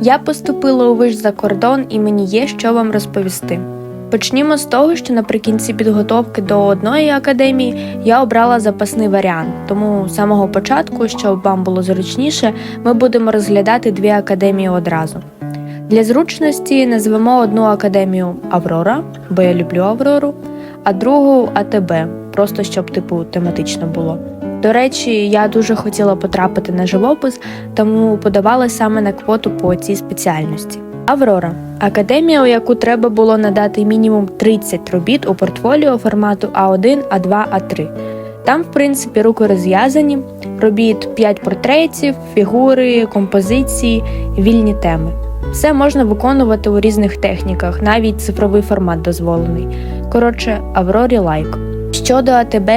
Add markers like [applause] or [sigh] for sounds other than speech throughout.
Я поступила у виш за кордон і мені є що вам розповісти. Почнімо з того, що наприкінці підготовки до одної академії я обрала запасний варіант, тому з самого початку, щоб вам було зручніше, ми будемо розглядати дві академії одразу. Для зручності назвемо одну академію Аврора, бо я люблю Аврору, а другу АТБ, просто щоб типу тематично було. До речі, я дуже хотіла потрапити на живопис, тому подавала саме на квоту по цій спеціальності. Аврора академія, у яку треба було надати мінімум 30 робіт у портфоліо формату А1, А2, А3. Там, в принципі, руки розв'язані, робіт 5 портретів, фігури, композиції, вільні теми. Все можна виконувати у різних техніках, навіть цифровий формат дозволений. Коротше, Аврорі лайк. Щодо АТБ,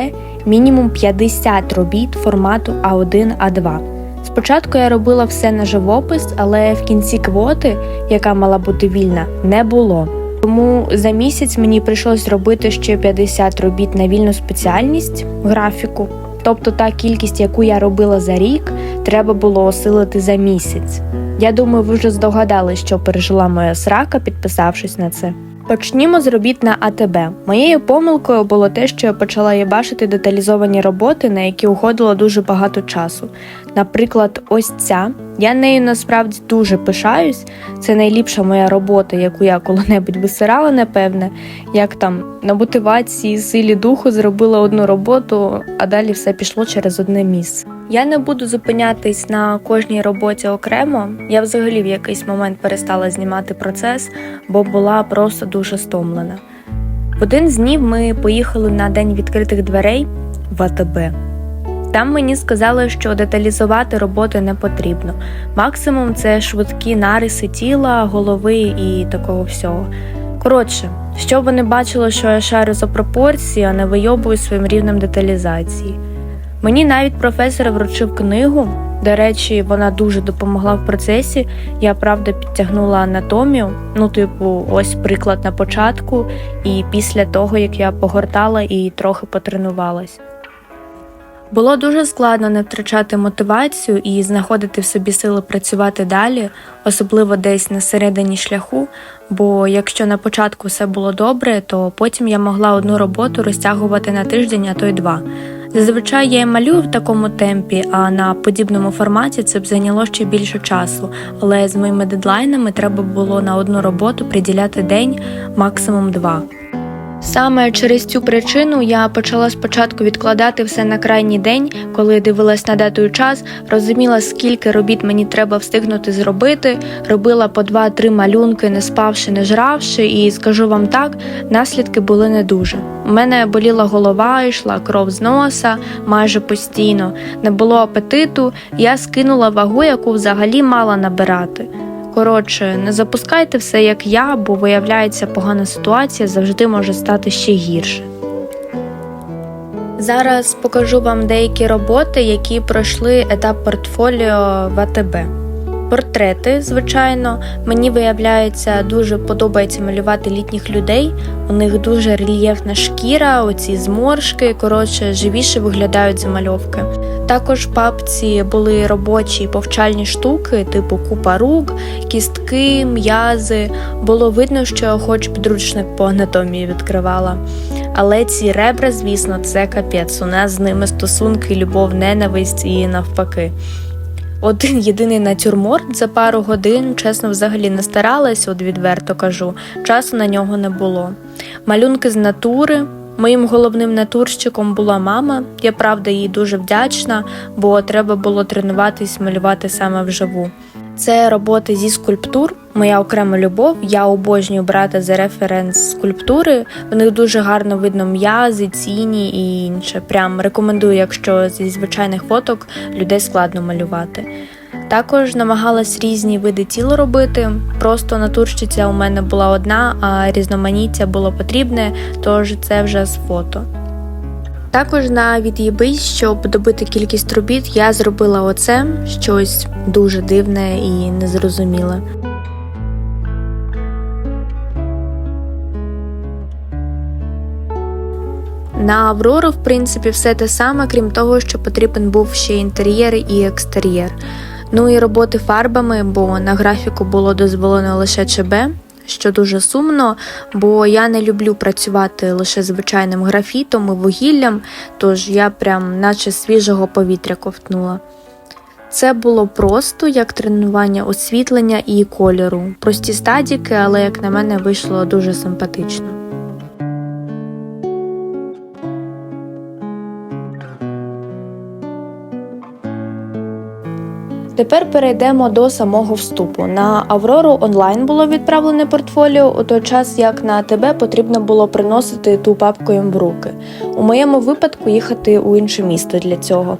мінімум 50 робіт формату А1, А2. Спочатку я робила все на живопис, але в кінці квоти, яка мала бути вільна, не було. Тому за місяць мені прийшлось робити ще 50 робіт на вільну спеціальність графіку. Тобто та кількість, яку я робила за рік, треба було осилити за місяць. Я думаю, ви вже здогадали, що пережила моя срака, підписавшись на це. Почнімо з робіт на АТБ. Моєю помилкою було те, що я почала їбашити деталізовані роботи, на які уходило дуже багато часу. Наприклад, ось ця. Я нею насправді дуже пишаюсь. Це найліпша моя робота, яку я коли-небудь висирала, напевне. Як там на мотивації, силі духу зробила одну роботу, а далі все пішло через одне місце. Я не буду зупинятись на кожній роботі окремо. Я взагалі в якийсь момент перестала знімати процес, бо була просто дуже стомлена. В один з днів ми поїхали на день відкритих дверей в АТБ. Там мені сказали, що деталізувати роботи не потрібно. Максимум це швидкі нариси тіла, голови і такого всього. Коротше, щоб вони бачили, що я шарю за пропорції, а не вийобую своїм рівнем деталізації. Мені навіть професор вручив книгу. До речі, вона дуже допомогла в процесі. Я правда підтягнула анатомію. Ну, типу, ось приклад на початку, і після того, як я погортала і трохи потренувалась. Було дуже складно не втрачати мотивацію і знаходити в собі сили працювати далі, особливо десь на середині шляху. Бо якщо на початку все було добре, то потім я могла одну роботу розтягувати на тиждень, а то й два. Зазвичай я малюю в такому темпі, а на подібному форматі це б зайняло ще більше часу. Але з моїми дедлайнами треба було на одну роботу приділяти день, максимум два. Саме через цю причину я почала спочатку відкладати все на крайній день, коли дивилась на дату і час, розуміла, скільки робіт мені треба встигнути зробити, робила по два-три малюнки, не спавши, не жравши, і скажу вам так, наслідки були не дуже. У мене боліла голова, йшла кров з носа майже постійно, не було апетиту, я скинула вагу, яку взагалі мала набирати. Коротше, не запускайте все як я, бо виявляється, погана ситуація завжди може стати ще гірше. Зараз покажу вам деякі роботи, які пройшли етап портфоліо в АТБ. Портрети, звичайно, мені виявляється, дуже подобається малювати літніх людей. У них дуже рельєфна шкіра, оці зморшки, коротше, живіше виглядають замальовки. Також в папці були робочі повчальні штуки, типу купа рук, кістки, м'язи. Було видно, що хоч підручник по анатомії відкривала. Але ці ребра, звісно, це капець. У нас з ними стосунки, любов, ненависть і навпаки. Один єдиний натюрморт за пару годин, чесно, взагалі не старалась, от відверто кажу, часу на нього не було. Малюнки з натури. Моїм головним натурщиком була мама. Я правда їй дуже вдячна, бо треба було тренуватись малювати саме вживу. Це роботи зі скульптур, моя окрема любов. Я обожнюю брати за референс скульптури. В них дуже гарно видно м'язи, ціні і інше. Прям рекомендую, якщо зі звичайних фоток людей складно малювати. Також намагалась різні види тіл робити. Просто натурщиця у мене була одна, а різноманіття було потрібне, тож це вже з фото. Також на від'їбись, щоб добити кількість робіт, я зробила оце щось дуже дивне і незрозуміле. На Аврору, в принципі, все те саме, крім того, що потрібен був ще інтер'єр і екстер'єр. Ну і роботи фарбами, бо на графіку було дозволено лише ЧБ, що дуже сумно, бо я не люблю працювати лише звичайним графітом і вугіллям, тож я прям наче свіжого повітря ковтнула. Це було просто як тренування освітлення і кольору. Прості стадіки, але як на мене вийшло дуже симпатично. Тепер перейдемо до самого вступу. На Аврору онлайн було відправлене портфоліо, у той час як на АТБ потрібно було приносити ту папку їм в руки. У моєму випадку їхати у інше місто для цього.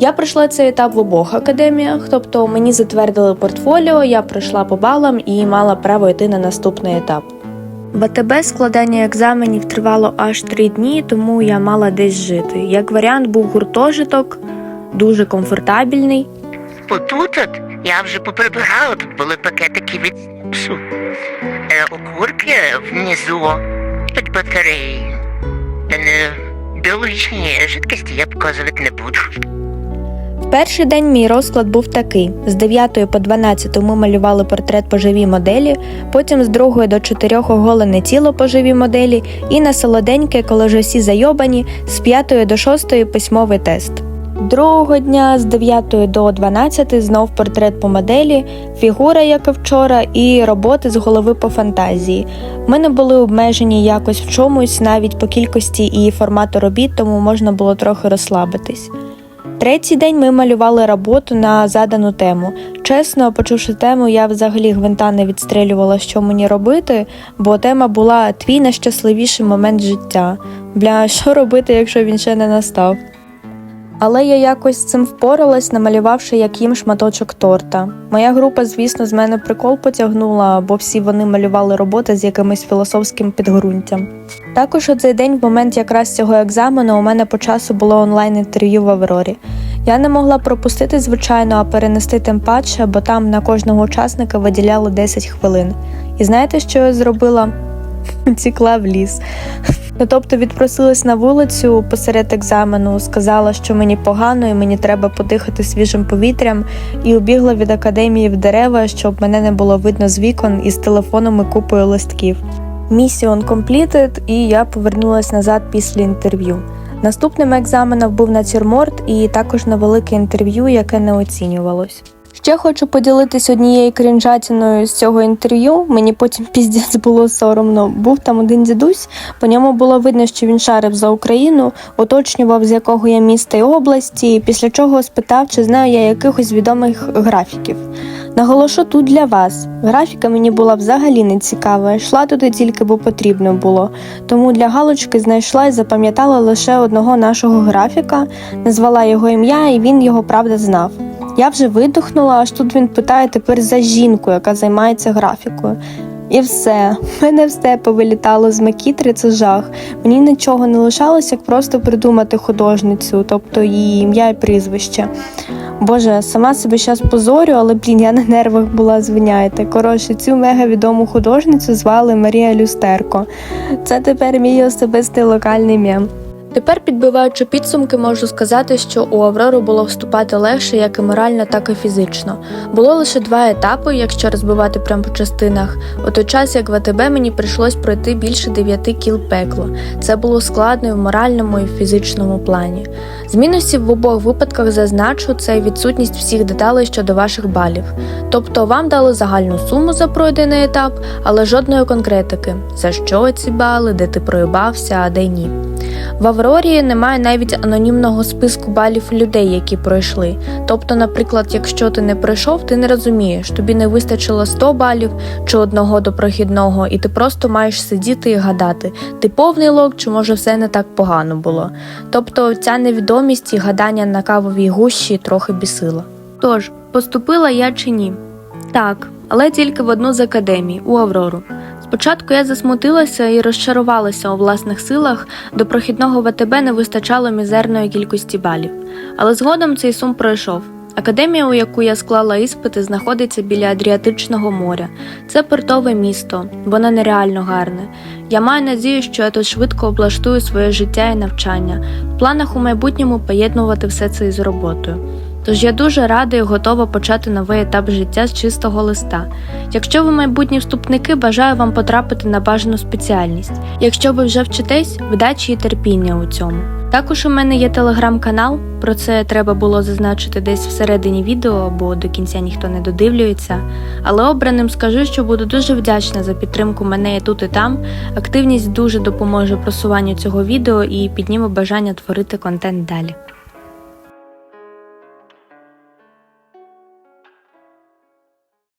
Я пройшла цей етап в обох академіях, тобто мені затвердили портфоліо, я пройшла по балам і мала право йти на наступний етап. В складання екзаменів тривало аж три дні, тому я мала десь жити. Як варіант був гуртожиток, дуже комфортабельний. Отут от я вже поприбирала, тут були пакетики від снюсу. Е, окурки внизу під батареєю. Та не біологічні жидкості я показувати не буду. Перший день мій розклад був такий: з 9 по 12 ми малювали портрет по живій моделі, потім з 2 до 4 оголене тіло по живій моделі, і на солоденьке, коли вже всі зайобані, з 5 до 6 письмовий тест. Другого дня з 9 до 12 знов портрет по моделі, фігура, як і вчора, і роботи з голови по фантазії. Ми не були обмежені якось в чомусь, навіть по кількості і формату робіт, тому можна було трохи розслабитись. Третій день ми малювали роботу на задану тему. Чесно, почувши тему, я взагалі гвинта не відстрелювала, що мені робити, бо тема була твій найщасливіший момент життя. Бля, що робити, якщо він ще не настав? Але я якось з цим впоралась, намалювавши як їм шматочок торта. Моя група, звісно, з мене прикол потягнула, бо всі вони малювали роботи з якимось філософським підґрунтям. Також у цей день, в момент якраз цього екзамену, у мене по часу було онлайн-інтерв'ю в Аврорі. Я не могла пропустити, звичайно, а перенести тим паче, бо там на кожного учасника виділяли 10 хвилин. І знаєте, що я зробила? [laughs] Тікла в ліс. Ну, тобто відпросилась на вулицю посеред екзамену, сказала, що мені погано і мені треба подихати свіжим повітрям, і убігла від академії в дерева, щоб мене не було видно з вікон із телефоном і купою листків. Місіон completed, і я повернулася назад після інтерв'ю. Наступним екзаменом був натюрморт і також невелике інтерв'ю, яке не оцінювалось. Ще хочу поділитись однією крінжатіною з цього інтерв'ю. Мені потім піздець було соромно. Був там один дідусь, по ньому було видно, що він шарив за Україну, уточнював, з якого я міста і області, після чого спитав, чи знаю я якихось відомих графіків. Наголошу тут для вас. Графіка мені була взагалі не цікава, йшла туди тільки бо потрібно було. Тому для галочки знайшла і запам'ятала лише одного нашого графіка, назвала його ім'я, і він його правда знав. Я вже видихнула, аж тут він питає тепер за жінку, яка займається графікою. І все, в мене все повилітало з макітри, це жах. Мені нічого не лишалось, як просто придумати художницю, тобто її ім'я і прізвище. Боже, сама себе зараз позорю, але блін, я на нервах була, звиняйте. Коротше, цю мегавідому художницю звали Марія Люстерко. Це тепер мій особистий локальний мем. Тепер, підбиваючи підсумки, можу сказати, що у Аврору було вступати легше як і морально, так і фізично. Було лише два етапи, якщо розбивати прямо по частинах. У той час, як в АТБ, мені прийшлось пройти більше дев'яти кіл пекла. Це було складно і в моральному і в фізичному плані. З мінусів в обох випадках зазначу це відсутність всіх деталей щодо ваших балів. Тобто вам дали загальну суму за пройдений етап, але жодної конкретики, за що ці бали, де ти проїбався, а де ні. В Аврорі немає навіть анонімного списку балів людей, які пройшли. Тобто, наприклад, якщо ти не пройшов, ти не розумієш, тобі не вистачило 100 балів чи одного до прохідного, і ти просто маєш сидіти і гадати, ти повний лог, чи може все не так погано було. Тобто ця невідомість і гадання на кавовій гущі трохи бісила. Тож, поступила я чи ні? Так, але тільки в одну з академій у Аврору. Спочатку я засмутилася і розчарувалася у власних силах, до прохідного ВТБ не вистачало мізерної кількості балів. Але згодом цей сум пройшов. Академія, у яку я склала іспити, знаходиться біля Адріатичного моря. Це портове місто, воно нереально гарне. Я маю надію, що я тут швидко облаштую своє життя і навчання. В планах у майбутньому поєднувати все це із роботою. Тож я дуже рада і готова почати новий етап життя з чистого листа. Якщо ви майбутні вступники, бажаю вам потрапити на бажану спеціальність. Якщо ви вже вчитесь, вдачі і терпіння у цьому. Також у мене є телеграм-канал, про це треба було зазначити десь всередині відео, бо до кінця ніхто не додивлюється. Але обраним скажу, що буду дуже вдячна за підтримку мене і тут і там. Активність дуже допоможе просуванню цього відео і підніме бажання творити контент далі.